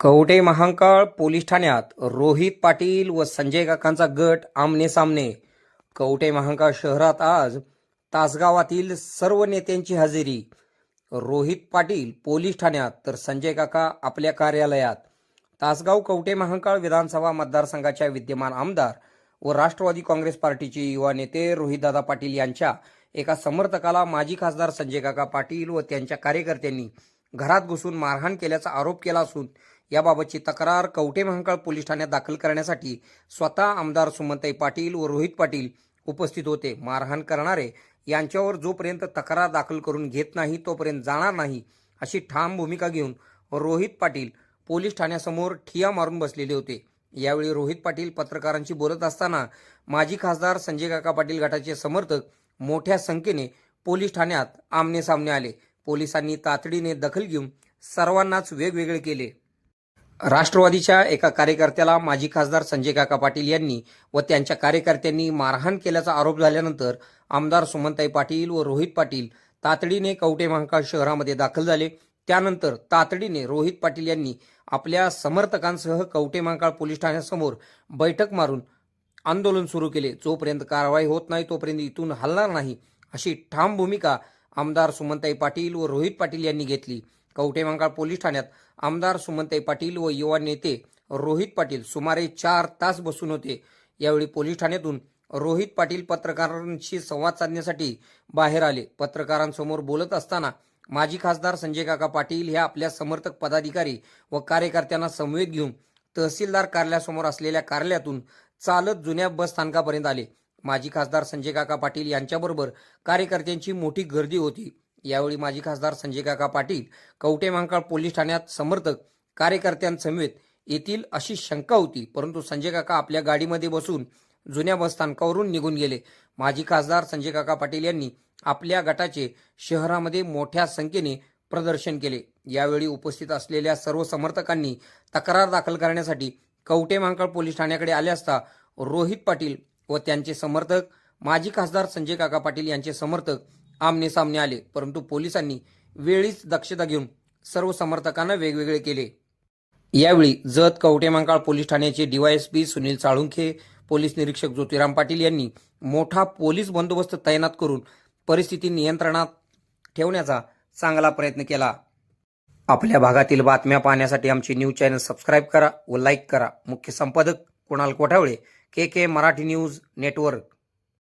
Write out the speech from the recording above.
Kavathe Mahankal police ठाण्यात रोहित पाटील व संजय काकांचा गट आमने सामने कवटे महांकाळ शहरात आज तासगावातील सर्व नेत्यांची हजेरी. रोहित पाटील पोलीस ठाण्यात तर संजय काका आपल्या कार्यालयात. तासगाव कवटे महांकाळ विधानसभा मतदारसंघाच्या विद्यमान आमदार व राष्ट्रवादी काँग्रेस पार्टीचे युवा नेते रोहितदादा पाटील यांच्या एका समर्थकाला माजी खासदार संजय काका पाटील व त्यांच्या कार्यकर्त्यांनी घरात घुसून मारहाण केल्याचा आरोप केला असून याबाबतची तक्रार कवठे महांकाळ पोलीस ठाण्यात दाखल करण्यासाठी स्वतः आमदार सुमनताई पाटील व रोहित पाटील उपस्थित होते. मारहाण करणारे यांच्यावर जोपर्यंत तक्रार दाखल करून घेत नाही तोपर्यंत जाणार नाही अशी ठाम भूमिका घेऊन रोहित पाटील पोलीस ठाण्यासमोर ठिया मारून बसलेले होते. यावेळी रोहित पाटील पत्रकारांशी बोलत असताना माजी खासदार संजय काका पाटील गटाचे समर्थक मोठ्या संख्येने पोलीस ठाण्यात आमने सामने आले. पोलिसांनी तातडीने दखल घेऊन सर्वांनाच वेगवेगळे केले. राष्ट्रवादीच्या एका कार्यकर्त्याला माजी खासदार संजय काका पाटील यांनी व त्यांच्या कार्यकर्त्यांनी मारहाण केल्याचा आरोप झाल्यानंतर आमदार सुमनताई पाटील व रोहित पाटील तातडीने कवटे महाकाळ शहरामध्ये दाखल झाले. त्यानंतर तातडीने रोहित पाटील यांनी आपल्या समर्थकांसह कवटे महाकाळ पोलीस ठाण्यासमोर बैठक मारून आंदोलन सुरू केले. जोपर्यंत कारवाई होत नाही तोपर्यंत इथून हलणार नाही अशी ठाम भूमिका आमदार सुमनताई पाटील व रोहित पाटील यांनी घेतली. कवठेमांकाळ पोलीस ठाण्यात आमदार सुमनताई पाटील व युवा नेते रोहित पाटील सुमारे चार तास बसून होते. यावेळी पोलीस ठाण्यातून रोहित पाटील पत्रकारांशी संवाद साधण्यासाठी बाहेर आले. पत्रकारांसमोर बोलत असताना माजी खासदार संजय काका पाटील हे आपल्या समर्थक पदाधिकारी व कार्यकर्त्यांना समवेत घेऊन तहसीलदार कार्यालयासमोर असलेल्या कार्यालयातून चालत जुन्या बस स्थानकापर्यंत आले. माजी खासदार संजय काका पाटील यांच्याबरोबर कार्यकर्त्यांची मोठी गर्दी होती. यावेळी माजी खासदार संजय काका पाटील कवटे महांकाळ पोलीस ठाण्यात समर्थक कार्यकर्त्यांसमवेत येतील अशी शंका होती परंतु संजय काका आपल्या गाडीमध्ये बसून जुन्या बसस्थानकावरून निघून गेले. माजी खासदार संजय काका पाटील यांनी आपल्या गटाचे शहरामध्ये मोठ्या संख्येने प्रदर्शन केले. यावेळी उपस्थित असलेल्या सर्व समर्थकांनी तक्रार दाखल करण्यासाठी कवटे महांकाळ पोलीस ठाण्याकडे आले असता रोहित पाटील व त्यांचे समर्थक माजी खासदार संजय काका पाटील यांचे समर्थक आमने सामने आले परंतु पोलिसांनी वेळीच दक्षता घेऊन सर्व समर्थकांना वेगवेगळे केले. यावेळी जत कवठे महांकाळ पोलीस ठाण्याचे डीवायएसपी सुनील साळुंखे पोलीस निरीक्षक ज्योतिराम पाटील यांनी मोठा पोलीस बंदोबस्त तैनात करून परिस्थिती नियंत्रणात ठेवण्याचा चांगला प्रयत्न केला. आपल्या भागातील बातम्या पाहण्यासाठी आमचे न्यूज चॅनल सबस्क्राईब करा व लाईक करा. मुख्य संपादक Kunal Kothawale K K Marathi news network.